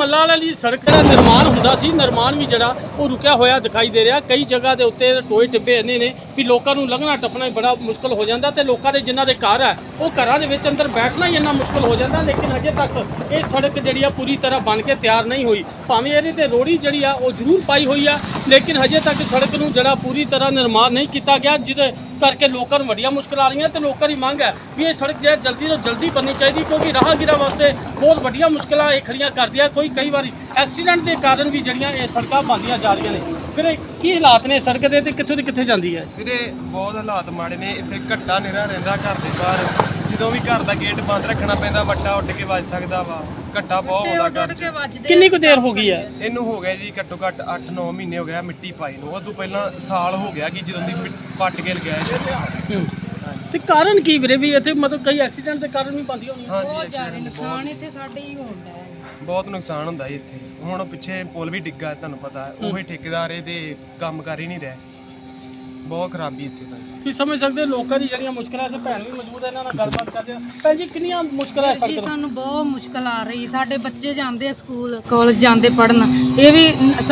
ਮੱਲਾ ਵਾਲੀ ਸੜਕ ਦਾ ਨਿਰਮਾਣ ਹੁੰਦਾ ਸੀ, ਨਿਰਮਾਣ ਵੀ ਜਿਹੜਾ ਉਹ ਰੁਕਿਆ ਹੋਇਆ ਦਿਖਾਈ ਦੇ ਰਿਹਾ। ਕਈ ਜਗ੍ਹਾ ਦੇ ਉੱਤੇ ਟੋਏ ਟਿੱਬੇ ਇੰਨੇ ਨੇ ਵੀ ਲੋਕਾਂ ਨੂੰ ਲੰਘਣਾ ਟੱਪਣਾ ਹੀ ਬੜਾ ਮੁਸ਼ਕਲ ਹੋ ਜਾਂਦਾ ਤੇ ਲੋਕਾਂ ਦੇ ਜਿਨ੍ਹਾਂ ਦੇ ਘਰ ਹੈ, ਉਹ ਘਰਾਂ ਦੇ ਵਿੱਚ ਅੰਦਰ ਬੈਠਣਾ ਹੀ ਇੰਨਾ ਮੁਸ਼ਕਲ ਹੋ ਜਾਂਦਾ। ਲੇਕਿਨ ਅਜੇ ਤੱਕ ਇਹ ਸੜਕ ਜਿਹੜੀ ਆ ਪੂਰੀ ਤਰ੍ਹਾਂ ਬਣ ਕੇ ਤਿਆਰ ਨਹੀਂ ਹੋਈ। ਭਾਵੇਂ ਇਹਦੇ ਤੇ ਰੋੜੀ ਜਿਹੜੀ ਆ, ਉਹ ਜ਼ਰੂਰ ਪਾਈ ਹੋਈ ਆ, ਲੇਕਿਨ ਹਜੇ ਤੱਕ ਸੜਕ ਨੂੰ ਜਿਹੜਾ ਪੂਰੀ ਤਰ੍ਹਾਂ ਨਿਰਮਾਣ ਨਹੀਂ ਕੀਤਾ ਗਿਆ, ਜਿਹਦੇ ਕਰਕੇ ਲੋਕਾਂ ਨੂੰ ਵੱਡੀਆਂ ਮੁਸ਼ਕਲਾਂ ਆ ਰਹੀਆਂ ਤੇ ਲੋਕਾਂ ਦੀ ਮੰਗ ਹੈ ਵੀ ਇਹ ਸੜਕ ਜਿਹੜਾ ਜਲਦੀ ਤੋਂ ਜਲਦੀ ਬਣਨੀ ਚਾਹੀਦੀ ਕਿਉਂਕਿ ਰਾਹਗੀਰਾਂ ਵਾਸਤੇ ਬਹੁਤ ਵੱਡੀਆਂ ਮੁਸ਼ਕਲਾਂ ਇਹ ਖੜੀਆਂ ਕਰਦੀਆਂ। ਕੋਈ ਕਈ ਵਾਰੀ ਐਕਸੀਡੈਂਟ ਦੇ ਕਾਰਨ ਵੀ ਜਿਹੜੀਆਂ ਇਹ ਸੜਕਾਂ ਬੰਦੀਆਂ ਜਾ ਰਹੀਆਂ ਨੇ। ਫਿਰ ਇਹ ਕੀ ਹਾਲਾਤ ਨੇ ਸੜਕ ਦੇ ਤੇ ਕਿੱਥੋਂ ਦੀ ਕਿੱਥੇ ਜਾਂਦੀ ਹੈ? ਵੀਰੇ, ਬਹੁਤ ਹਾਲਾਤ ਮਾੜੇ ਨੇ। ਇੱਥੇ ਘੱਟਾ ਨਿਰਾ ਰਹਿੰਦਾ ਘਰ ਦੇ ਬਾਹਰ। ਜਦੋਂ ਵੀ ਘਰ ਦਾ ਗੇਟ ਬੰਦ ਰੱਖਣਾ ਪੈਂਦਾ ਵੱਟਾ ਉੱਡ ਕੇ ਵੱਜ ਸਕਦਾ ਵਾ। ਘੱਟਾ ਬਹੁਤ ਆਉਂਦਾ ਘਰ 'ਚ। ਕਿੰਨੀ ਕੁ ਦੇਰ ਹੋ ਗਈ ਹੈ ਇਹਨੂੰ ਹੋ ਗਿਆ ਜੀ ਘੱਟੋ ਘੱਟ 8-9 ਮਹੀਨੇ ਹੋ ਗਿਆ ਮਿੱਟੀ ਪਾਈ ਨੂੰ। ਉਦੋਂ ਪਹਿਲਾਂ ਸਾਲ ਹੋ ਗਿਆ ਕਿ ਜਦੋਂ ਦੀ ਪੱਟ ਕੇ ਲਗਾਇਆ ਜੀ। ਹੂੰ। ਤੇ ਕਾਰਨ ਕੀ ਵੀਰੇ ਵੀ ਇੱਥੇ ਮਤਲਬ ਕਈ ਐਕਸੀਡੈਂਟ ਦੇ ਕਾਰਨ ਵੀ ਬੰਦੀਆਂ ਹੋਣੀਆਂ ਹਾਂਜੀ ਬਹੁਤ ਜ਼ਿਆਦਾ accident ਨੁਕਸਾਨ ਇੱਥੇ ਸਾਡੇ ਹੀ ਹੁੰਦਾ ਹੈ। ਬਹੁਤ ਨੁਕਸਾਨ ਹੁੰਦਾ ਜੀ ਇੱਥੇ। ਹੁਣ ਪਿੱਛੇ ਪੁਲ ਵੀ ਡਿੱਗਾ ਤੁਹਾਨੂੰ ਪਤਾ। ਹੈ। ਉਹੀ ਠੇਕੇਦਾਰ ਇਹਦੇ ਕੰਮ ਕਰ ਹੀ ਨਹੀਂ ਰਿਹਾ। ਬਹੁਤ ਖਰਾਬੀ ਇੱਥੇ ਤਾਂ ਤੁਸੀਂ ਸਮਝ ਸਕਦੇ ਹੋ ਲੋਕਾਂ ਦੀ ਜਿਹੜੀਆਂ ਮੁਸ਼ਕਲਾਂ ਤੇ ਭੈਣ ਵੀ ਮੌਜੂਦ ਹੈ ਇਹਨਾਂ ਨਾਲ ਗੱਲਬਾਤ ਕਰਦੇ ਹਾਂ। ਭੈਣ ਜੀ ਕਿੰਨੀਆਂ ਮੁਸ਼ਕਲਾਂ ਹੈ ਜੀ ਸਾਨੂੰ ਬਹੁਤ ਮੁਸ਼ਕਲ ਆ ਰਹੀ। ਸਾਡੇ ਬੱਚੇ ਜਾਂਦੇ ਆ ਸਕੂਲ ਕਾਲਜ ਜਾਂਦੇ ਪੜਨ ਇਹ ਵੀ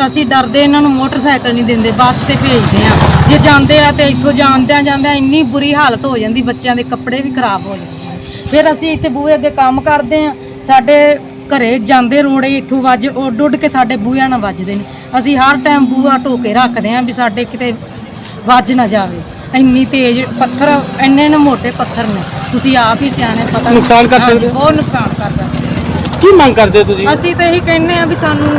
ਅਸੀਂ ਡਰਦੇ ਇਹਨਾਂ ਨੂੰ ਮੋਟਰਸਾਈਕਲ ਨਹੀਂ ਦਿੰਦੇ ਬੱਸ ਤੇ ਭੇਜਦੇ ਆ। ਜੇ ਜਾਂਦੇ ਆ ਤੇ ਇੱਥੋਂ ਜਾਂਦਿਆਂ ਜਾਂਦਿਆਂ ਇੰਨੀ ਬੁਰੀ ਹਾਲਤ ਹੋ ਜਾਂਦੀ ਬੱਚਿਆਂ ਦੇ ਕੱਪੜੇ ਵੀ ਖਰਾਬ ਹੋ ਜਾਂਦੇ ਆ। ਫਿਰ ਅਸੀਂ ਇੱਥੇ ਬੂਹੇ ਅੱਗੇ ਕੰਮ ਕਰਦੇ ਆ। ਸਾਡੇ ਘਰੇ ਜਾਂਦੇ ਰੋੜੇ ਇੱਥੋਂ ਵੱਜ ਉੱਡ ਉੱਡ ਕੇ ਸਾਡੇ ਬੂਹਿਆਂ ਨਾਲ ਵੱਜਦੇ ਨੇ। ਅਸੀਂ ਹਰ ਟਾਈਮ ਬੂਹਾ ਢੋ ਕੇ ਰੱਖਦੇ ਆ ਵੀ ਸਾਡੇ ਕਿਤੇ ਵੱਜ ਨਾ ਜਾਵੇ। ਇੰਨੀ ਤੇਜ਼ ਪੱਥਰ ਇੰਨੇ ਨੇ ਮੋਟੇ ਪੱਥਰ ਨੇ। ਤੁਸੀਂ ਆਪ ਹੀ ਸਿਆਣੇ ਪਤਾ ਨੁਕਸਾਨ ਕਰ ਸਕਦੇ ਹੋ। ਬਹੁਤ ਨੁਕਸਾਨ ਕਰ ਸਕਦੇ। ਕੀ ਮੰਗ ਕਰਦੇ ਹੋ ਤੁਸੀਂ? ਅਸੀਂ ਤਾਂ ਇਹੀ ਕਹਿੰਦੇ ਆ ਵੀ ਸਾਨੂੰ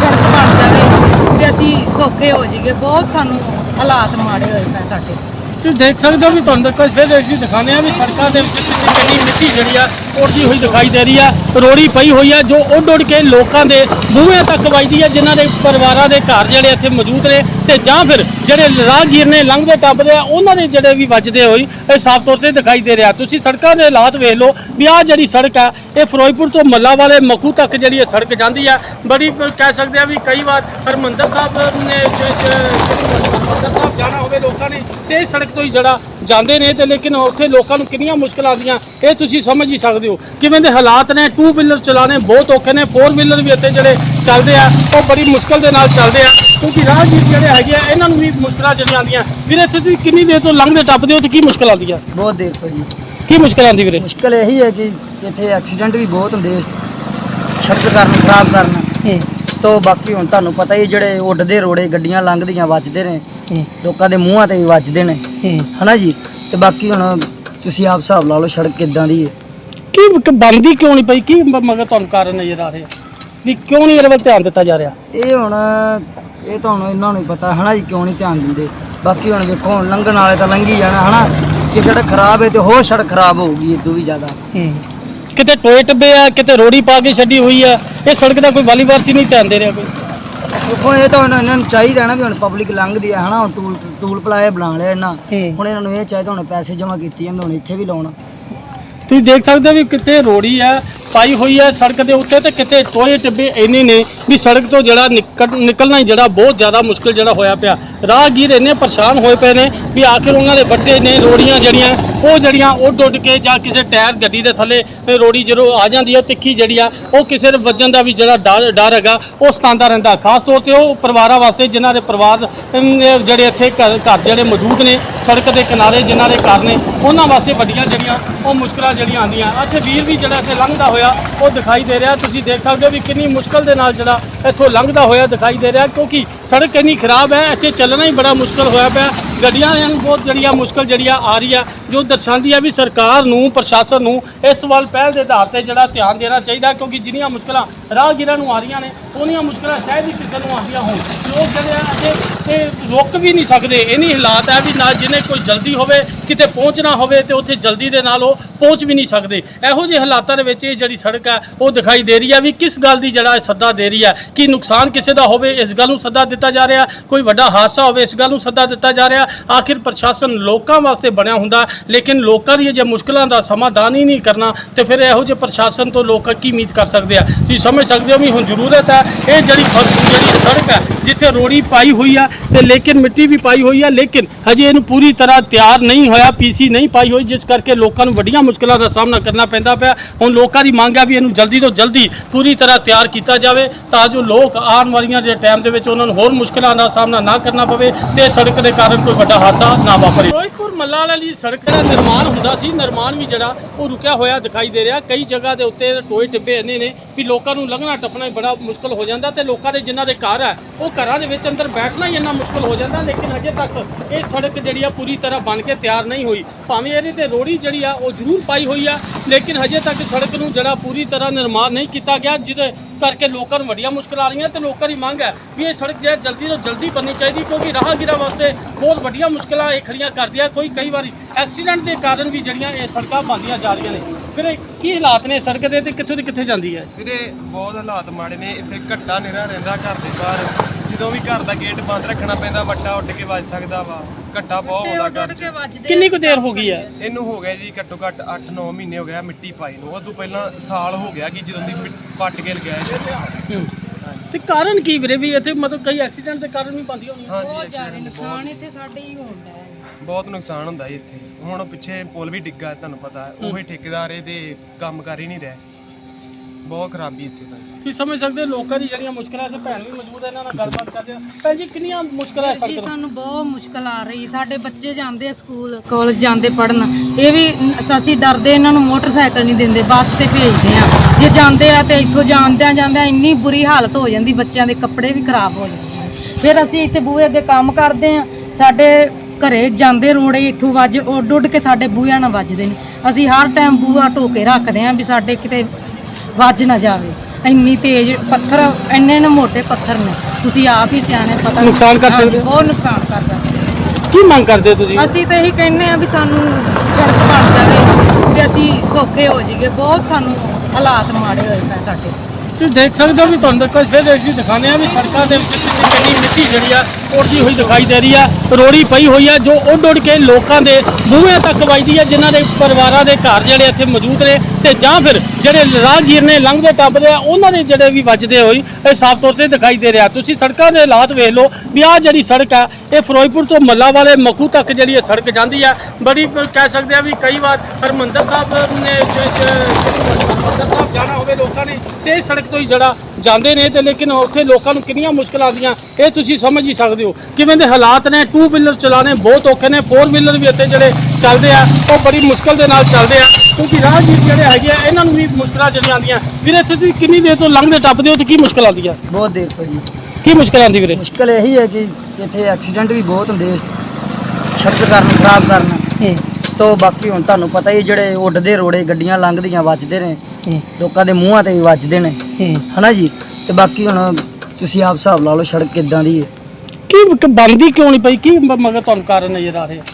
ਸੜਕ ਬਣ ਜਾਵੇ ਤੇ ਅਸੀਂ ਸੌਖੇ ਹੋ ਜਾਈਏ। ਬਹੁਤ ਸਾਨੂੰ ਹਾਲਾਤ ਮਾੜੇ ਹੋਏ ਪਏ ਸਾਡੇ। ਤੁਸੀਂ ਦੇਖ ਸਕਦੇ ਹੋ ਵੀ ਤੁਹਾਨੂੰ ਕੁਝ ਫਿਰ ਅਸੀਂ ਦਿਖਾਉਂਦੇ ਆ ਵੀ ਸੜਕਾਂ ਦੇ ਵਿੱਚ ਕਿੰਨੀ ਕਿੰਨੀ ਮਿੱਟੀ ਜਿਹੜੀ ਆ ਉੱਡਦੀ ਹੋਈ ਦਿਖਾਈ ਦੇ ਰਹੀ ਹੈ ਰੋੜੀ ਪਈ ਹੋਈ ਹੈ ਜੋ ਉੱਡ ਉੱਡ ਕੇ ਲੋਕਾਂ ਦੇ ਬੂਹੇ ਤੱਕ ਵੱਜਦੀ ਹੈ ਜਿਨ੍ਹਾਂ ਦੇ ਪਰਿਵਾਰਾਂ ਦੇ ਘਰ ਜਿਹੜੇ ਇੱਥੇ ਮੌਜੂਦ ਨੇ ਤੇ ਜਾਂ ਫਿਰ ਜਿਹੜੇ ਰਾਹਗੀਰ ਨੇ ਲੰਘਦੇ ਟੱਪਦੇ ਆ, ਉਹਨਾਂ ਦੇ ਜਿਹੜੇ ਵੀ ਵੱਜਦੇ ਹੋਈ ਇਹ ਸਾਫ਼ ਤੌਰ ਤੇ ਦਿਖਾਈ ਦੇ ਰਿਹਾ। ਤੁਸੀਂ ਸੜਕਾਂ ਦੇ ਹਾਲਾਤ ਵੇਖ ਲਓ ਵੀ ਆਹ ਜਿਹੜੀ ਸੜਕ ਆ, ਇਹ ਫਿਰੋਜ਼ਪੁਰ ਤੋਂ ਮੱਲਾ ਵਾਲੇ ਮੱਖੂ ਤੱਕ ਜਿਹੜੀ ਇਹ ਸੜਕ ਜਾਂਦੀ ਆ, ਬੜੀ ਕਹਿ ਸਕਦੇ ਆ ਵੀ ਕਈ ਵਾਰ ਹਰਮੰਦਰ ਸਾਹਿਬ ਨੇ, ਜ- ਹਰਿਮੰਦਰ ਸਾਹਿਬ ਜਾਣਾ ਹੋਵੇ ਲੋਕਾਂ ਨੇ, ਤੇ ਸੜਕ ਤੋਂ ਹੀ ਜਿਹੜਾ ਜਾਂਦੇ ਨੇ ਤੇ ਲੇਕਿਨ ਉੱਥੇ ਲੋਕਾਂ ਨੂੰ ਕਿੰਨੀਆਂ ਮੁਸ਼ਕਲਾਂ ਆਉਂਦੀਆਂ ਇਹ ਤੁਸੀਂ ਸਮਝ ਹੀ ਸਕਦੇ ਹੋ। ਕਿਵੇਂ ਦੇ ਹਾਲਾਤ ਨੇ ਟੂ ਵੀਲਰ ਚਲਾਣੇ ਬਹੁਤ ਔਖੇ ਨੇ ਫੋਰ ਵੀਲਰ ਵੀ ਇੱਥੇ ਜਿਹੜੇ ਚੱਲਦੇ ਆ ਉਹ ਬੜੀ ਮੁਸ਼ਕਲ ਦੇ ਨਾਲ ਚੱਲਦੇ ਆ। ਕਿਉਂਕਿ ਰਾਹਗੀਰ ਜਿਹੜੇ ਹੈਗੇ ਆ ਇਹਨਾਂ ਨੂੰ ਵੀ ਮੁਸ਼ਕਲਾਂ ਜਿਹੜੀਆਂ ਆਉਂਦੀਆਂ। ਵੀਰੇ ਇੱਥੇ ਤੁਸੀਂ ਕਿੰਨੀ ਦੇਰ ਤੋਂ ਲੰਘਦੇ ਟੱਪਦੇ ਹੋ ਤੇ ਕੀ ਮੁਸ਼ਕਲ ਆਉਂਦੀ ਆ? ਬਹੁਤ ਦੇਰ ਤੋਂ ਜੀ। ਕੀ ਮੁਸ਼ਕਲ ਆਉਂਦੀ ਵੀਰੇ? ਮੁਸ਼ਕਲ ਇਹੀ ਹੈ ਕਿ ਇੱਥੇ ਐਕਸੀਡੈਂਟ ਵੀ ਬਹੁਤ ਹੁੰਦੇ ਸੜਕ ਕਾਰਨ ਖਰਾਬ ਕਾਰਨ। ਤੋਂ ਬਾਕੀ ਹੁਣ ਤੁਹਾਨੂੰ ਪਤਾ ਹੀ ਜਿਹੜੇ ਉੱਡਦੇ ਰੋੜੇ ਗੱਡੀਆਂ ਲੰਘਦੀਆਂ ਵੱਜਦੇ ਨੇ। ਲੋਕਾਂ ਦੇ ਮੂੰਹਾਂ ਤੇ ਵੀ ਵੱਜਦੇ ਨੇ। ਹਨਾ ਜੀ? ਤੇ ਬਾਕੀ ਹੁਣ ਤੁਸੀਂ ਆਪ ਹਿਸਾਬ ਲਾ ਲਓ ਸੜਕ ਕਿੱਦਾਂ ਦੀ ਹੈ ਕੀ ਬਣਦੀ ਕਿਉਂ ਨਹੀਂ ਪਈ ਕੀ ਮਗਰ ਤੁਹਾਨੂੰ ਕਾਰਨ ਨਜ਼ਰ ਆ ਰਿਹਾ? ਵੀ ਕਿਉਂ ਨਹੀਂ ਇਹਦੇ ਵੱਲ ਧਿਆਨ ਦਿੱਤਾ ਜਾ ਰਿਹਾ? ਇਹ ਹੁਣ ਇਹ ਤਾਂ ਹੁਣ ਇਹਨਾਂ ਨੂੰ ਪਤਾ ਹਨਾ ਜੀ ਕਿਉਂ ਨਹੀਂ ਧਿਆਨ ਦਿੰਦੇ। ਬਾਕੀ ਹੁਣ ਵੇਖੋ ਹੁਣ ਲੰਘਣ ਵਾਲੇ ਤਾਂ ਲੰਘੀ ਜਾਣਾ ਹਨਾ? ਕਿ ਸੜਕ ਖਰਾਬ ਹੈ ਤੇ ਹੋਰ ਸੜਕ ਖਰਾਬ ਹੋਊਗੀ ਇਦੋਂ ਵੀ ਜ਼ਿਆਦਾ। ਕਿਤੇ ਟੋਏ ਟੱਬੇ ਆ ਕਿਤੇ ਰੋੜੀ ਪਾ ਕੇ ਛੱਡੀ ਹੋਈ ਆ ਇਹ ਸੜਕ ਦਾ ਕੋਈ ਵਾਲੀ ਵਾਰਸੀ ਨਹੀਂ ਧਿਆਨ ਦੇ ਰਿਹਾ ਕੋਈ। ਦੇਖੋ ਇਹ ਤਾਂ ਹੁਣ ਇਹਨਾਂ ਨੂੰ ਚਾਹੀਦਾ ਨਾ ਵੀ ਹੁਣ ਪਬਲਿਕ ਲੰਘਦੀ ਆ ਹਨਾ ਹੁਣ ਟੂਲ ਟੂਲ ਪਲਾਏ ਬਣਾ ਲਿਆ ਇਹਨਾਂ। ਹੂੰ। ਹੁਣ ਇਹਨਾਂ ਨੂੰ ਇਹ ਚਾਹੀਦਾ ਹੁਣ ਪੈਸੇ ਜਮ੍ਹਾਂ ਕੀਤੇ ਜਾਂਦੇ ਹੁਣ ਇੱਥੇ ਵੀ ਲਾਉਣਾ। ਤੁਸੀਂ ਦੇਖ ਸਕਦੇ ਹੋ ਵੀ ਕਿਤੇ ਰੋੜੀ ਆ ਪਾਈ ਹੋਈ ਆ ਸੜਕ ਦੇ ਉੱਤੇ ਤੇ ਕਿਤੇ ਟੋਏ ਟੱਬੇ ਇੰਨੇ ਨੇ ਵੀ ਸੜਕ ਤੋਂ ਜਿਹੜਾ ਨਿਕਲ ਨਿਕਲਣਾ ਹੀ ਜਿਹੜਾ ਬਹੁਤ ਜ਼ਿਆਦਾ ਮੁਸ਼ਕਲ ਜਿਹੜਾ ਹੋਇਆ ਪਿਆ। ਰਾਹਗੀਰ ਇੰਨੇ ਪਰੇਸ਼ਾਨ ਹੋਏ ਪਏ ਨੇ ਵੀ ਆਖਿਰ ਉਹਨਾਂ ਦੇ ਵੱਡੇ ਨੇ ਰੋੜੀਆਂ ਜਿਹੜੀਆਂ, ਉਹ ਜਿਹੜੀਆਂ ਉੱਡ ਉੱਡ ਕੇ ਜਾਂ ਕਿਸੇ ਟਾਇਰ ਗੱਡੀ ਦੇ ਥੱਲੇ ਇਹ ਰੋੜੀ ਜਦੋਂ ਆ ਜਾਂਦੀ ਆ, ਤਿੱਖੀ ਜਿਹੜੀ ਆ, ਉਹ ਕਿਸੇ ਦੇ ਵੱਜਣ ਦਾ ਵੀ ਜਿਹੜਾ ਡਰ ਡਰ ਹੈਗਾ, ਉਹ ਸਤਾਉਂਦਾ ਰਹਿੰਦਾ। ਖਾਸ ਤੌਰ ਤੇ ਉਹ ਪਰਿਵਾਰਾਂ ਵਾਸਤੇ ਜਿਨ੍ਹਾਂ ਦੇ ਪਰਿਵਾਰ ਜਿਹੜੇ ਇੱਥੇ ਘਰ ਘਰ ਜਿਹੜੇ ਮੌਜੂਦ ਨੇ, ਸੜਕ ਦੇ ਕਿਨਾਰੇ ਜਿਨ੍ਹਾਂ ਦੇ ਘਰ ਨੇ, ਉਹਨਾਂ ਵਾਸਤੇ ਵੱਡੀਆਂ ਜਿਹੜੀਆਂ, ਉਹ ਮੁਸ਼ਕਲਾਂ ਜਿਹੜੀਆਂ ਆਉਂਦੀਆਂ। ਇੱਥੇ ਵੀਰ ਵੀ ਜਿਹੜਾ ਇੱਥੇ ਲੰਘਦਾ ਹੋਇਆ, ਉਹ ਦਿਖਾਈ ਦੇ ਰਿਹਾ। ਤੁਸੀਂ ਦੇਖ ਸਕਦੇ ਹੋ ਵੀ ਕਿੰਨੀ ਮੁਸ਼ਕਲ ਦੇ ਨਾਲ ਜਿਹੜਾ ਇੱਥੋਂ ਲੰਘਦਾ ਹੋਇਆ ਦਿਖਾਈ ਦੇ ਰਿਹਾ, ਕਿਉਂਕਿ ਸੜਕ ਇੰਨੀ ਖਰਾਬ ਹੈ, ਇੱਥੇ ਚੱਲ ਚੱਲਣਾ ਹੀ ਬੜਾ ਮੁਸ਼ਕਲ ਹੋਇਆ ਪਿਆ। ਗੱਡੀਆਂ ਨੂੰ, ਬਹੁਤ ਜਿਹੜੀ ਆ ਮੁਸ਼ਕਲ ਜਿਹੜੀ ਆ ਆ ਰਹੀ ਆ। ਜੋ ਦਰਸਾਉਂਦੀ ਆ ਵੀ ਸਰਕਾਰ ਨੂੰ, ਪ੍ਰਸ਼ਾਸਨ ਨੂੰ ਇਸ ਵੱਲ ਪਹਿਲ ਦੇ ਆਧਾਰ ਤੇ ਜਿਹੜਾ ਧਿਆਨ ਦੇਣਾ ਚਾਹੀਦਾ, ਕਿਉਂਕਿ ਜਿੰਨੀਆਂ ਮੁਸ਼ਕਲਾਂ ਰਾਹਗੀਰਾਂ ਨੂੰ ਆ ਰਹੀਆਂ ਨੇ, ਉਹਨੀਆਂ ਮੁਸ਼ਕਲਾਂ ਸ਼ਾਇਦ ਹੀ ਕਿਸੇ ਨੂੰ ਆਉਂਦੀਆਂ ਹੋਣ। ਲੋਕ ਜਿਹੜੇ ਆ, ਅਜੇ ਇਹ ਰੁਕ ਵੀ ਨਹੀਂ ਸਕਦੇ। ਇੰਨੀ ਹਾਲਾਤ ਹੈ ਵੀ ਨਾ ਜਿਹਨੇ ਕੋਈ ਜਲਦੀ ਹੋਵੇ, ਕਿਤੇ ਪਹੁੰਚਣਾ ਹੋਵੇ ਤੇ ਉੱਥੇ ਜਲਦੀ ਦੇ ਨਾਲ ਉਹ ਪਹੁੰਚ ਵੀ ਨਹੀਂ ਸਕਦੇ। ਇਹੋ ਜਿਹੇ ਹਾਲਾਤਾਂ ਦੇ ਵਿੱਚ ਇਹ ਜਿਹੜੀ ਸੜਕ ਹੈ ਉਹ ਦਿਖਾਈ ਦੇ ਰਹੀ ਹੈ ਵੀ ਕਿਸ ਗੱਲ ਦੀ ਜਿਹੜਾ ਇਹ ਸੱਦਾ ਦੇ ਰਹੀ ਹੈ ਕਿ ਨੁਕਸਾਨ ਕਿਸੇ ਦਾ ਹੋਵੇ, ਇਸ ਗੱਲ ਨੂੰ ਸੱਦਾ ਦਿੱਤਾ ਜਾ ਰਿਹਾ। ਕੋਈ ਵੱਡਾ ਹਾਦਸਾ ਹੋਵੇ, ਇਸ ਗੱਲ ਨੂੰ ਸੱਦਾ ਦਿੱਤਾ ਜਾ ਰਿਹਾ। ਆਖਿਰ ਪ੍ਰਸ਼ਾਸਨ ਲੋਕਾਂ ਵਾਸਤੇ ਬਣਿਆ ਹੁੰਦਾ ਲੇਕਿਨ ਲੋਕਾਂ ਦੀਆਂ ਜੇ ਮੁਸ਼ਕਲਾਂ ਦਾ ਸਮਾਧਾਨ ਹੀ ਨਹੀਂ ਕਰਨਾ ਤੇ ਫਿਰ ਇਹੋ ਜਿਹੇ ਪ੍ਰਸ਼ਾਸਨ ਤੋਂ ਲੋਕ ਕੀ ਉਮੀਦ ਕਰ ਸਕਦੇ ਆ? ਤੁਸੀਂ ਸਮਝ ਸਕਦੇ ਹੋ ਵੀ ਹੁਣ ਜ਼ਰੂਰਤ ਹੈ। ਇਹ ਜਿਹੜੀ ਫ- ਜਿਹੜੀ ਸੜਕ ਹੈ, ਜਿੱਥੇ ਰੋੜੀ ਪਾਈ ਹੋਈ ਆ ਤੇ ਲੇਕਿਨ ਮਿੱਟੀ ਵੀ ਪਾਈ ਹੋਈ ਆ, ਲੇਕਿਨ ਹਜੇ ਇਹਨੂੰ ਪੂਰੀ ਤਰ੍ਹਾਂ ਤਿਆਰ ਨਹੀਂ ਹੋਇਆ, ਪੀਸੀ ਨਹੀਂ ਪਾਈ ਹੋਈ, ਜਿਸ ਕਰਕੇ ਲੋਕਾਂ ਨੂੰ ਵੱਡੀਆਂ ਮੁਸ਼ਕਲਾਂ ਦਾ ਸਾਹਮਣਾ ਕਰਨਾ ਪੈਂਦਾ ਪਿਆ। ਹੁਣ ਲੋਕਾਂ ਦੀ ਮੰਗ ਆ ਵੀ ਇਹਨੂੰ ਜਲਦੀ ਤੋਂ ਜਲਦੀ ਪੂਰੀ ਤਰ੍ਹਾਂ ਤਿਆਰ ਕੀਤਾ ਜਾਵੇ ਤਾਂ ਜੋ ਲੋਕ ਆਉਣ ਵਾਲੀਆਂ ਜੇ ਟਾਈਮ ਦੇ ਵਿੱਚ ਉਹਨਾਂ ਨੂੰ ਹੋਰ ਮੁਸ਼ਕਲਾਂ ਦਾ ਸਾਹਮਣਾ ਨਾ ਕਰਨਾ ਪਵੇ ਤੇ ਸੜਕ ਦੇ ਕਾਰਨ ਕੋਈ ਵੱਡਾ ਹਾਦਸਾ ਨਾ ਵਾਪਰੇ। ਫਿਰੋਜ਼ਪੁਰ ਮੱਲਾ ਵਾਲੀ ਸੜਕ ਦਾ ਨਿਰਮਾਣ ਹੁੰਦਾ ਸੀ, ਨਿਰਮਾਣ ਵੀ ਜਿਹੜਾ ਉਹ ਰੁਕਿਆ ਹੋਇਆ ਦਿਖਾਈ ਦੇ ਰਿਹਾ। ਕਈ ਜਗ੍ਹਾ ਦੇ ਉੱਤੇ ਟੋਏ ਟਿੱਬੇ ਇੰਨੇ ਨੇ ਵੀ ਲੋਕਾਂ ਨੂੰ ਲੰਘਣਾ ਟੱਪਣਾ ਬੜਾ ਮੁਸ਼ਕਲ ਹੋ ਜਾਂਦਾ ਤੇ ਲੋਕਾਂ ਦੇ ਜਿਨ੍ਹਾਂ ਦੇ ਘਰ ਹੈ ਉਹ ਘਰਾਂ ਦੇ ਵਿੱਚ ਅੰਦਰ ਬੈਠਣਾ ਹੀ ਇੰਨਾ ਮੁਸ਼ਕਲ ਹੋ ਜਾਂਦਾ, ਲੇਕਿਨ ਅਜੇ ਤੱਕ ਇਹ ਸੜਕ ਜਿਹੜੀ ਆ ਪੂਰੀ ਤਰ੍ਹਾਂ ਬਣ ਕੇ ਤਿਆਰ ਨਹੀਂ ਹੋਈ। ਭਾਵੇਂ ਇਹਦੇ ਤੇ ਰੋੜੀ ਜਿਹੜੀ ਆ, ਉਹ ਜ਼ਰੂਰ ਪਾਈ ਹੋਈ ਆ, ਲੇਕਿਨ ਹਜੇ ਤੱਕ ਸੜਕ ਨੂੰ ਜਿਹੜਾ ਪੂਰੀ ਤਰ੍ਹਾਂ ਨਿਰਮਾਣ ਨਹੀਂ ਕੀਤਾ ਗਿਆ, ਜਿਹਦੇ ਕਰਕੇ ਲੋਕਾਂ ਨੂੰ ਵੱਡੀਆਂ ਮੁਸ਼ਕਲਾਂ ਆ ਰਹੀਆਂ ਤੇ ਲੋਕਾਂ ਦੀ ਮੰਗ ਹੈ ਵੀ ਇਹ ਸੜਕ ਜਿਹੜਾ ਜਲਦੀ ਤੋਂ ਜਲਦੀ ਬਣਨੀ ਚਾਹੀਦੀ ਕਿਉਂਕਿ ਰਾਹਗੀਰਾਂ ਵਾਸਤੇ ਬਹੁਤ ਵੱਡੀਆਂ ਮੁਸ਼ਕਲਾਂ ਇਹ ਖੜੀਆਂ ਕਰਦੀਆਂ। ਕੋਈ ਕਈ ਵਾਰੀ ਐਕਸੀਡੈਂਟ ਦੇ ਕਾਰਨ ਵੀ ਜਿਹੜੀਆਂ ਇਹ ਸੜਕਾਂ ਬਣਦੀਆਂ ਜਾ ਰਹੀਆਂ ਨੇ। ਫਿਰ ਇਹ ਕੀ ਹਾਲਾਤ ਨੇ ਸੜਕ ਦੇ ਤੇ? ਕਿੱਥੋਂ ਦੀ ਕਿੱਥੇ ਜਾਂਦੀ ਹੈ? ਵੀਰੇ, ਬਹੁਤ ਹਾਲਾਤ ਮਾੜੇ ਨੇ। ਇੱਥੇ ਘੱਟਾ ਨਿਰਾ ਰਹਿੰਦਾ ਘਰ ਦੇ ਬਾਹਰ। ਜਦੋਂ ਵੀ ਘਰ ਦਾ ਗੇਟ ਬੰਦ ਰੱਖਣਾ ਪੈਂਦਾ, ਵੱਟਾ ਉੱਡ ਕੇ ਵੱਜ ਸਕਦਾ ਵਾ। ਘੱਟਾ ਬਹੁਤ ਹੁੰਦਾ ਵੱਜਦੇ ਕਿੰਨੀ ਕੁ ਦੇਰ ਹੋ ਗਈ ਹੈ ਇਹਨੂੰ ਹੋ ਗਿਆ ਜੀ ਘੱਟੋ ਘੱਟ 8-9 ਮਹੀਨੇ ਹੋ ਗਿਆ ਮਿੱਟੀ ਪਾਈ ਨੂੰ। ਉਦੋਂ ਪਹਿਲਾਂ ਸਾਲ ਹੋ ਗਿਆ ਕਿ ਜਦੋਂ ਦੀ ਮਿੱਟ- ਪੱਟ ਕੇ ਲਗਾਇਆ ਜੀ। ਤੇ ਕਾਰਨ ਕੀ ਵੀਰੇ? ਵੀ ਇੱਥੇ ਮਤਲਬ ਕਈ ਐਕਸੀਡੈਂਟ ਦੇ ਕਾਰਨ ਵੀ ਬੰਦੀ ਹੋਣੀ ਬਹੁਤ ਹਾਂਜੀ ਜ਼ਿਆਦਾ ਨੁਕਸਾਨ ਇੱਥੇ ਸਾਡੇ ਹੀ ਹੁੰਦਾ ਹੈ। ਬਹੁਤ ਨੁਕਸਾਨ ਹੁੰਦਾ ਜੀ ਇੱਥੇ। ਹੁਣ ਪਿੱਛੇ ਪੁਲ ਵੀ ਡਿੱਗਾ ਹੈ, ਤੁਹਾਨੂੰ ਪਤਾ। ਹੈ। ਉਹੀ ਠੇਕੇਦਾਰ ਇਹਦੇ ਕੰਮ ਕਰ ਹੀ ਨਹੀਂ ਰਿਹਾ। ਬਹੁਤ ਖਰਾਬੀ ਇੱਥੇ ਤਾਂ ਤੁਸੀਂ ਸਮਝ ਸਕਦੇ ਹੋ ਲੋਕਾਂ ਦੀ ਜਿਹੜੀਆਂ ਮੁਸ਼ਕਲਾਂ ਤੇ ਭੈਣ ਵੀ ਮੌਜੂਦ ਹੈ ਇਹਨਾਂ ਨਾਲ ਗੱਲਬਾਤ ਕਰਦੇ ਆ ਭੈਣ ਜੀ ਕਿੰਨੀਆਂ ਮੁਸ਼ਕਲਾਂ ਹੈ ਜੀ ਸੜਕ ਸਾਨੂੰ ਬਹੁਤ ਮੁਸ਼ਕਲ ਆ ਰਹੀ। ਸਾਡੇ ਬੱਚੇ ਜਾਂਦੇ ਆ ਸਕੂਲ ਕਾਲਜ ਜਾਂਦੇ ਪੜਨ ਇਹ ਵੀ ਅਸੀਂ ਡਰਦੇ ਇਹਨਾਂ ਨੂੰ ਮੋਟਰਸਾਈਕਲ ਨਹੀਂ ਦਿੰਦੇ ਬੱਸ ਤੇ ਭੇਜਦੇ ਆ ਜੇ ਜਾਂਦੇ ਆ ਤੇ ਇੱਥੋਂ ਜਾਂਦਿਆਂ ਜਾਂਦਿਆਂ ਇੰਨੀ ਬੁਰੀ ਹਾਲਤ ਹੋ ਜਾਂਦੀ ਬੱਚਿਆਂ ਦੇ ਕੱਪੜੇ ਵੀ ਖਰਾਬ ਹੋ ਜਾਂਦੇ ਆ। ਫਿਰ ਅਸੀਂ ਇੱਥੇ ਬੂਹੇ ਅੱਗੇ ਕੰਮ ਕਰਦੇ ਆ ਸਾਡੇ ਘਰੇ ਜਾਂਦੇ ਰੋੜੇ ਇੱਥੋਂ ਵੱਜ ਉੱਡ ਉੱਡ ਕੇ ਸਾਡੇ ਬੂਹਿਆਂ ਨਾਲ ਵੱਜਦੇ ਨੇ। ਅਸੀਂ ਹਰ ਟਾਈਮ ਬੂਹਾ ਢੋ ਕੇ ਰੱਖਦੇ ਆ ਵੀ ਸਾਡੇ ਕਿਤੇ ਵੱਜ ਨਾ ਜਾਵੇ। ਇੰਨੀ ਤੇਜ਼ ਪੱਥਰ ਇੰਨੇ ਨੇ ਮੋਟੇ ਪੱਥਰ ਨੇ। ਤੁਸੀਂ ਆਪ ਹੀ ਸਿਆਣੇ ਪਤਾ ਨੁਕਸਾਨ ਕਰ ਹਾਂਜੀ, ਸਕਦੇ ਹੋ। ਬਹੁਤ ਨੁਕਸਾਨ ਕਰ ਸਕਦੇ। ਕੀ ਮੰਗ ਕਰਦੇ ਹੋ ਤੁਸੀਂ? ਅਸੀਂ ਤਾਂ ਇਹੀ ਕਹਿੰਦੇ ਆ ਵੀ ਸਾਨੂੰ ਸੜਕ ਬਣ ਜਾਵੇ ਤੇ ਅਸੀਂ ਸੌਖੇ ਹੋ ਜਾਈਏ। ਬਹੁਤ ਸਾਨੂੰ ਹਾਲਾਤ ਮਾੜੇ ਹੋਏ ਪਏ ਸਾਡੇ। ਤੁਸੀਂ ਦੇਖ ਸਕਦੇ ਹੋ ਵੀ ਤੁਹਾਨੂੰ ਦੇਖੋ ਫਿਰ ਅਸੀਂ ਦਿਖਾਉਂਦੇ ਆ ਵੀ ਸੜਕਾਂ ਦੇ ਵਿੱਚ ਕਿੰਨੀ ਕਿੰਨੀ ਮਿੱਟੀ ਜਿਹੜੀ ਆ ਉੱਡਦੀ ਹੋਈ ਦਿਖਾਈ ਦੇ ਰਹੀ ਆ, ਰੋੜੀ ਪਈ ਹੋਈ ਹੈ ਜੋ ਉੱਡ ਉੱਡ ਕੇ ਲੋਕਾਂ ਦੇ ਬੂਹੇ ਤੱਕ ਵੱਜਦੀ ਹੈ ਜਿਨ੍ਹਾਂ ਦੇ ਪਰਿਵਾਰਾਂ ਦੇ ਘਰ ਜਿਹੜੇ ਇੱਥੇ ਮੌਜੂਦ ਨੇ ਤੇ ਜਾਂ ਫਿਰ ਜਿਹੜੇ ਰਾਹਗੀਰ ਨੇ ਲੰਘਦੇ ਟੱਪਦੇ ਆ, ਉਹਨਾਂ ਦੇ ਜਿਹੜੇ ਵੀ ਵੱਜਦੇ ਹੋਈ ਇਹ ਸਾਫ਼ ਤੌਰ ਤੇ ਦਿਖਾਈ ਦੇ ਰਿਹਾ। ਤੁਸੀਂ ਸੜਕਾਂ ਦੇ ਹਾਲਾਤ ਵੇਖ ਲਓ, ਵੀ ਆਹ ਜਿਹੜੀ ਸੜਕ ਆ, ਇਹ ਫਿਰੋਜ਼ਪੁਰ ਤੋਂ ਮੱਲਾ ਵਾਲੇ ਮੱਖੂ ਤੱਕ ਜਿਹੜੀ ਇਹ ਸੜਕ ਜਾਂਦੀ ਆ, ਬੜੀ ਕਹਿ ਸਕਦੇ ਆ ਵੀ ਕਈ ਵਾਰ ਹਰਮੰਦਰ ਸਾਹਿਬ ਨੇ ਜ- ਹਰਿਮੰਦਰ ਸਾਹਿਬ ਜਾਣਾ ਹੋਵੇ ਲੋਕਾਂ ਨੇ, ਤੇ ਇਹ ਸੜਕ ਤੋਂ ਹੀ ਜਿਹੜਾ ਜਾਂਦੇ ਨੇ ਤੇ ਲੇਕਿਨ ਉੱਥੇ ਲੋਕਾਂ ਨੂੰ ਕਿੰਨੀਆਂ ਮੁਸ਼ਕਲਾਂ ਆਉਂਦੀਆਂ ਇਹ ਤੁਸੀਂ ਸਮਝ ਹੀ ਸਕਦੇ ਹੋ। ਕਿਵੇਂ ਦੇ ਹਾਲਾਤ ਨੇ ਟੂ ਵੀਲਰ ਚਲਾਣੇ ਬਹੁਤ ਔਖੇ ਨੇ ਫੋਰ ਵੀਲਰ ਵੀ ਇੱਥੇ ਜਿਹੜੇ ਚੱਲਦੇ ਆ ਉਹ ਬੜੀ ਮੁਸ਼ਕਲ ਦੇ ਨਾਲ ਚੱਲਦੇ ਆ। ਕਿਉਂਕਿ ਰਾਹਗੀਰ ਜਿਹੜੇ ਹੈਗੇ ਆ ਇਹਨਾਂ ਨੂੰ ਵੀ ਮੁਸ਼ਕਲਾਂ ਜਿਹੜੀਆਂ ਆਉਂਦੀਆਂ। ਵੀਰੇ ਇੱਥੇ ਤੁਸੀਂ ਕਿੰਨੀ ਦੇਰ ਤੋਂ ਲੰਘਦੇ ਟੱਪਦੇ ਹੋ ਤੇ ਕੀ ਮੁਸ਼ਕਲ ਆਉਂਦੀ ਆ? ਬਹੁਤ ਦੇਰ ਤੋਂ ਜੀ। ਕੀ ਮੁਸ਼ਕਲ ਆਉਂਦੀ ਵੀਰੇ? ਮੁਸ਼ਕਲ ਇਹੀ ਹੈ ਕਿ ਇੱਥੇ ਐਕਸੀਡੈਂਟ ਵੀ ਬਹੁਤ ਹੁੰਦੇ ਸੜਕ ਕਾਰਨ ਖਰਾਬ ਕਾਰਨ। ਤੋਂ ਬਾਕੀ ਹੁਣ ਤੁਹਾਨੂੰ ਪਤਾ ਹੀ ਜਿਹੜੇ ਉੱਡਦੇ ਰੋੜੇ ਗੱਡੀਆਂ ਲੰਘਦੀਆਂ ਵੱਜਦੇ ਨੇ। ਲੋਕਾਂ ਦੇ ਮੂੰਹਾਂ ਤੇ ਵੀ ਵੱਜਦੇ ਨੇ। ਹੂੰ। ਹਨਾ ਜੀ? ਤੇ ਬਾਕੀ ਹੁਣ ਤੁਸੀਂ ਆਪ ਹਿਸਾਬ ਲਾ ਲਓ ਸੜਕ ਕਿੱਦਾਂ ਦੀ ਹੈ। ਕੀ ਬਣਦੀ ਕਿਉਂ ਨਹੀਂ ਪਈ ਕੀ ਮ- ਮਗਰ ਤੁਹਾਨੂੰ ਕਾਰਨ ਨਜ਼ਰ ਆ ਰਿਹਾ?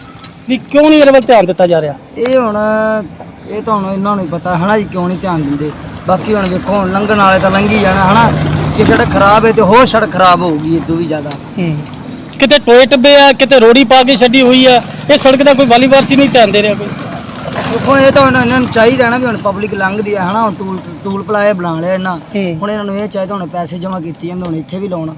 ਵੀ ਕਿਉਂ ਨਹੀਂ ਇਹਦੇ ਵੱਲ ਧਿਆਨ ਦਿੱਤਾ ਜਾ ਰਿਹਾ? ਇਹ ਹੁਣ ਇਹ ਤਾਂ ਹੁਣ ਇਹਨਾਂ ਨੂੰ ਹੀ ਪਤਾ ਹਨਾ ਜੀ? ਕਿਉਂ ਨਹੀਂ ਧਿਆਨ ਦਿੰਦੇ? ਬਾਕੀ ਹੁਣ ਵੇਖੋ ਹੁਣ ਲੰਘਣ ਵਾਲੇ ਤਾਂ ਲੰਘੀ ਜਾਣਾ ਹਨਾ? ਕਿ ਸੜਕ ਖਰਾਬ ਹੈ ਤੇ ਹੋਰ ਸੜਕ ਖਰਾਬ ਹੋਊਗੀ ਇਦੋਂ ਵੀ ਜ਼ਿਆਦਾ। ਹੂੰ। ਕਿਤੇ ਟੋਏ ਟੱਬੇ ਆ ਕਿਤੇ ਰੋੜੀ ਪਾ ਕੇ ਛੱਡੀ ਹੋਈ ਆ ਇਹ ਸੜਕ ਦਾ ਕੋਈ ਵਾਲੀਵਾਰ ਸੀ ਨਹੀਂ ਧਿਆਨ ਦੇ ਰਿਹਾ ਕੋਈ। ਵੇਖੋ ਇਹ ਤਾਂ ਹੁਣ ਇਹਨਾਂ ਨੂੰ ਚਾਹੀਦਾ ਨਾ ਵੀ ਹੁਣ ਪਬਲਿਕ ਲੰਘਦੀ ਆ ਹਨਾ ਹੁਣ ਟੂਲ ਟੂਲ ਪਲਾਏ ਬਣਾ ਲਿਆ ਇਹਨਾਂ। ਹੂੰ। ਹੁਣ ਇਹਨਾਂ ਨੂੰ ਇਹ ਚਾਹੀਦਾ ਹੁਣ ਪੈਸੇ ਜਮ੍ਹਾਂ ਕੀਤੇ ਜਾਂਦੇ ਹੁਣ ਇੱਥੇ ਵੀ ਲਾਉਣਾ।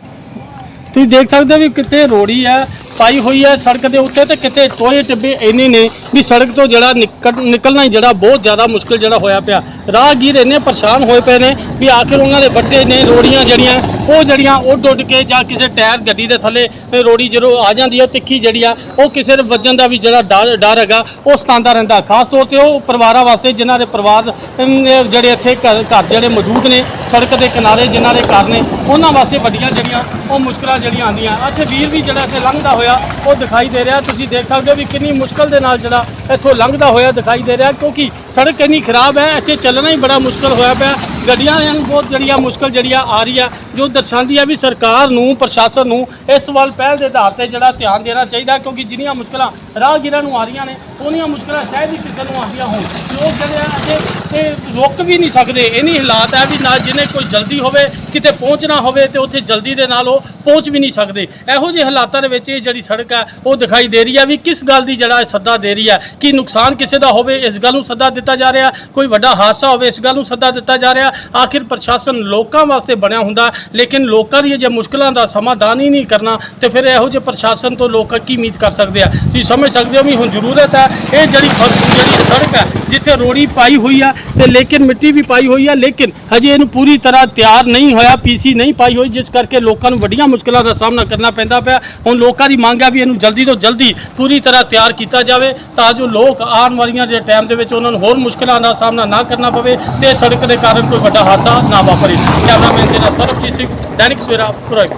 ਤੁਸੀਂ ਦੇਖ ਸਕਦੇ ਹੋ ਵੀ ਕਿਤੇ ਰੋੜੀ ਆ ਪਾਈ ਹੋਈ ਹੈ ਸੜਕ ਦੇ ਉੱਤੇ ਤੇ ਕਿਤੇ ਟੋਏ ਟਿੱਬੇ ਇੰਨੇ ਨੇ ਵੀ ਸੜਕ ਤੋਂ ਜਿਹੜਾ ਨਿਕਲ ਨਿਕਲਣਾ ਹੀ ਜਿਹੜਾ ਬਹੁਤ ਜ਼ਿਆਦਾ ਮੁਸ਼ਕਲ ਜਿਹੜਾ ਹੋਇਆ ਪਿਆ। ਰਾਹਗੀਰ ਇੰਨੇ ਪਰੇਸ਼ਾਨ ਹੋਏ ਪਏ ਨੇ ਵੀ ਆਖਿਰ ਉਹਨਾਂ ਦੇ ਵੱਡੇ ਨੇ ਰੋੜੀਆਂ ਜਿਹੜੀਆਂ, ਉਹ ਜਿਹੜੀਆਂ ਉੱਡ ਉੱਡ ਕੇ ਜਾਂ ਕਿਸੇ ਟਾਇਰ ਗੱਡੀ ਦੇ ਥੱਲੇ ਰੋੜੀ ਜਦੋਂ ਆ ਜਾਂਦੀ ਹੈ, ਉਹ ਤਿੱਖੀ ਜਿਹੜੀ ਆ, ਉਹ ਕਿਸੇ ਦੇ ਵੱਜਣ ਦਾ ਵੀ ਜਿਹੜਾ ਡਰ ਡਰ ਹੈਗਾ, ਉਹ ਸਤਾਉਂਦਾ ਰਹਿੰਦਾ। ਖਾਸ ਤੌਰ ਤੇ ਉਹ ਪਰਿਵਾਰਾਂ ਵਾਸਤੇ ਜਿਨ੍ਹਾਂ ਦੇ ਪਰਿਵਾਰ ਜਿਹੜੇ ਇੱਥੇ ਘਰ ਘਰ ਜਿਹੜੇ ਮੌਜੂਦ ਨੇ, ਸੜਕ ਦੇ ਕਿਨਾਰੇ ਜਿਨ੍ਹਾਂ ਦੇ ਘਰ ਨੇ, ਉਹਨਾਂ ਵਾਸਤੇ ਵੱਡੀਆਂ ਜਿਹੜੀਆਂ ਉਹ ਮੁਸ਼ਕਲਾਂ ਜਿਹੜੀਆਂ ਆਉਂਦੀਆਂ। ਅੱਛਾ, ਵੀਰ ਵੀ ਜਿਹੜਾ ਇੱਥੇ ਲੰਘਦਾ ਹੋਇਆ, ਉਹ ਦਿਖਾਈ ਦੇ ਰਿਹਾ। ਤੁਸੀਂ ਦੇਖ ਸਕਦੇ ਹੋ ਵੀ ਕਿੰਨੀ ਮੁਸ਼ਕਲ ਦੇ ਨਾਲ ਜਿਹੜਾ ਇੱਥੋਂ ਲੰਘਦਾ ਹੋਇਆ ਦਿਖਾਈ ਦੇ ਰਿਹਾ, ਕਿਉਂਕਿ ਸੜਕ ਇੰਨੀ ਖਰਾਬ ਹੈ, ਇੱਥੇ ਚੱਲਣਾ ਹੀ ਬੜਾ ਮੁਸ਼ਕਲ ਹੋਇਆ ਪਿਆ। ਗੱਡੀਆਂ ਨੂੰ ਬਹੁਤ ਜਿਹੜੀ ਆ ਮੁਸ਼ਕਲ ਜਿਹੜੀ ਆ ਆ ਰਹੀ ਆ ਜੋ ਦਰਸਾਉਂਦੀ ਆ ਵੀ ਸਰਕਾਰ ਨੂੰ, ਪ੍ਰਸ਼ਾਸਨ ਨੂੰ ਇਸ ਵੱਲ ਪਹਿਲ ਦੇ ਆਧਾਰ ਤੇ ਜਿਹੜਾ ਧਿਆਨ ਦੇਣਾ ਚਾਹੀਦਾ, ਕਿਉਂਕਿ ਜਿੰਨੀਆਂ ਮੁਸ਼ਕਲਾਂ ਰਾਹਗੀਰਾਂ ਨੂੰ ਆ ਰਹੀਆਂ ਨੇ, ਉਹਨੀਆਂ ਮੁਸ਼ਕਲਾਂ ਸ਼ਾਇਦ ਹੀ ਕਿਸੇ ਨੂੰ ਆਉਂਦੀਆਂ ਹੋਣ। ਲੋਕ ਜਿਹੜੇ ਆ, ਅਜੇ ਇਹ ਰੁਕ ਵੀ ਨਹੀਂ ਸਕਦੇ। ਇਹ ਨਹੀਂ ਹਾਲਾਤ ਹੈ ਵੀ ਨਾ ਜਿਹਨੇ ਕੋਈ ਜਲਦੀ ਹੋਵੇ, ਕਿਤੇ ਪਹੁੰਚਣਾ ਹੋਵੇ ਤੇ ਉੱਥੇ ਜਲਦੀ ਦੇ ਨਾਲ ਉਹ ਪਹੁੰਚ ਵੀ ਨਹੀਂ ਸਕਦੇ। ਇਹੋ ਜਿਹੇ ਹਾਲਾਤਾਂ ਦੇ ਵਿੱਚ ਇਹ ਜਿਹੜੀ ਸੜਕ ਹੈ ਉਹ ਦਿਖਾਈ ਦੇ ਰਹੀ ਹੈ ਵੀ ਕਿਸ ਗੱਲ ਦੀ ਜਿਹੜਾ ਸੱਦਾ ਦੇ ਰਹੀ ਹੈ ਕਿ ਨੁਕਸਾਨ ਕਿਸੇ ਦਾ ਹੋਵੇ, ਇਸ ਗੱਲ ਨੂੰ ਸੱਦਾ ਦਿੱਤਾ ਜਾ ਰਿਹਾ। ਕੋਈ ਵੱਡਾ ਹਾਦਸਾ ਹੋਵੇ, ਇਸ ਗੱਲ ਨੂੰ ਸੱਦਾ ਦਿੱਤਾ ਜਾ ਰਿਹਾ। ਆਖਿਰ ਪ੍ਰਸ਼ਾਸਨ ਲੋਕਾਂ ਵਾਸਤੇ ਬਣਿਆ ਹੁੰਦਾ, ਲੇਕਿਨ ਲੋਕਾਂ ਦੀਆਂ ਜੇ ਮੁਸ਼ਕਲਾਂ ਦਾ ਸਮਾਧਾਨ ਹੀ ਨਹੀਂ ਕਰਨਾ, ਤੇ ਫਿਰ ਇਹੋ ਜਿਹੇ ਪ੍ਰਸ਼ਾਸਨ ਤੋਂ ਲੋਕ ਕੀ ਉਮੀਦ ਕਰ ਸਕਦੇ ਆ? ਤੁਸੀਂ ਸਮਝ ਸਕਦੇ ਹੋ ਵੀ ਹੁਣ ਜ਼ਰੂਰਤ ਹੈ, ਇਹ ਜਿਹੜੀ ਜਿਹੜੀ ਸੜਕ ਹੈ ਜਿੱਥੇ ਰੋੜੀ ਪਾਈ ਹੋਈ ਆ ਤੇ ਲੇਕਿਨ ਮਿੱਟੀ ਵੀ ਪਾਈ ਹੋਈ ਆ, ਲੇਕਿਨ ਹਜੇ ਇਹਨੂੰ ਪੂਰੀ ਤਰ੍ਹਾਂ ਤਿਆਰ ਨਹੀਂ ਹੋਇਆ ਪੀਸੀ ਨਹੀਂ ਪਾਈ ਹੋਈ, ਜਿਸ ਕਰਕੇ ਲੋਕਾਂ ਨੂੰ ਵੱਡੀਆਂ ਮੁਸ਼ਕਲਾਂ ਦਾ ਸਾਹਮਣਾ ਕਰਨਾ ਪੈਂਦਾ ਪਿਆ। ਹੁਣ ਲੋਕਾਂ ਦੀ ਮੰਗ ਆ ਵੀ ਇਹਨੂੰ ਜਲਦੀ ਤੋਂ ਜਲਦੀ ਪੂਰੀ ਤਰ੍ਹਾਂ ਤਿਆਰ ਕੀਤਾ ਜਾਵੇ, ਤਾਂ ਜੋ ਲੋਕ ਆਉਣ ਵਾਲੀਆਂ ਜੇ ਟਾਈਮ ਦੇ ਵਿੱਚ ਉਹਨਾਂ ਨੂੰ ਹੋਰ ਮੁਸ਼ਕਲਾਂ ਦਾ ਸਾਹਮਣਾ ਨਾ ਕਰਨਾ ਪਵੇ ਤੇ ਸੜਕ ਦੇ ਕਾਰਨ ਕੋਈ ਵੱਡਾ ਹਾਦਸਾ ਨਾ ਵਾਪਰੇ। ਕੈਮਰਾਮੈਨ ਦੇ ਨਾਲ ਸਰਬਜੀਤ ਸਿੰਘ, ਦੈਨਿਕ ਸਵੇਰਾ ਫੁਰੇਕ